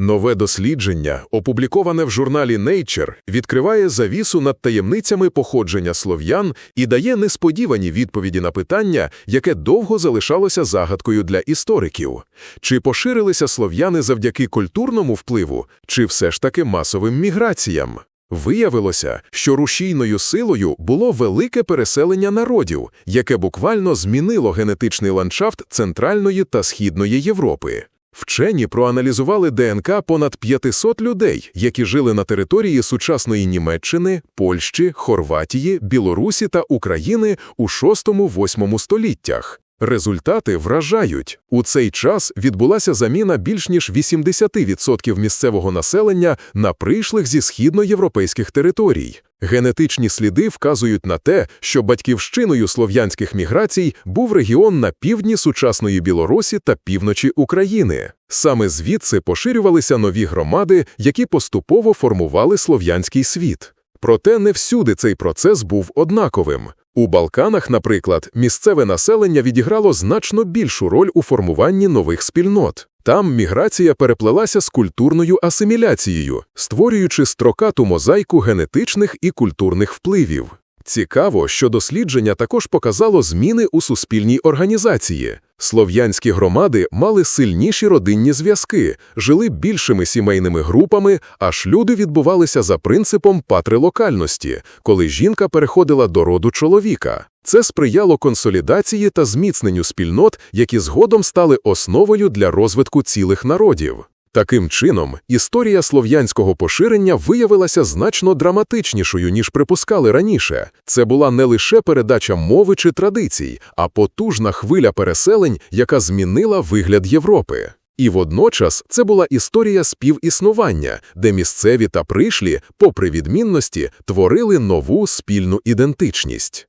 Нове дослідження, опубліковане в журналі Nature, відкриває завісу над таємницями походження слов'ян і дає несподівані відповіді на питання, яке довго залишалося загадкою для істориків. Чи поширилися слов'яни завдяки культурному впливу, чи все ж таки масовим міграціям? Виявилося, що рушійною силою було велике переселення народів, яке буквально змінило генетичний ландшафт Центральної та Східної Європи. Вчені проаналізували ДНК понад 500 людей, які жили на території сучасної Німеччини, Польщі, Хорватії, Білорусі та України у 6-8 століттях. Результати вражають. У цей час відбулася заміна більш ніж 80% місцевого населення на прийшлих зі східноєвропейських територій. Генетичні сліди вказують на те, що батьківщиною слов'янських міграцій був регіон на півдні сучасної Білорусі та півночі України. Саме звідси поширювалися нові громади, які поступово формували слов'янський світ. Проте не всюди цей процес був однаковим. У Балканах, наприклад, місцеве населення відіграло значно більшу роль у формуванні нових спільнот. Там міграція переплелася з культурною асиміляцією, створюючи строкату мозаїку генетичних і культурних впливів. Цікаво, що дослідження також показало зміни у суспільній організації. Слов'янські громади мали сильніші родинні зв'язки, жили більшими сімейними групами, а шлюди відбувалися за принципом патрилокальності, коли жінка переходила до роду чоловіка. Це сприяло консолідації та зміцненню спільнот, які згодом стали основою для розвитку цілих народів. Таким чином, історія слов'янського поширення виявилася значно драматичнішою, ніж припускали раніше. Це була не лише передача мови чи традицій, а потужна хвиля переселень, яка змінила вигляд Європи. І водночас це була історія співіснування, де місцеві та пришлі, попри відмінності, творили нову спільну ідентичність.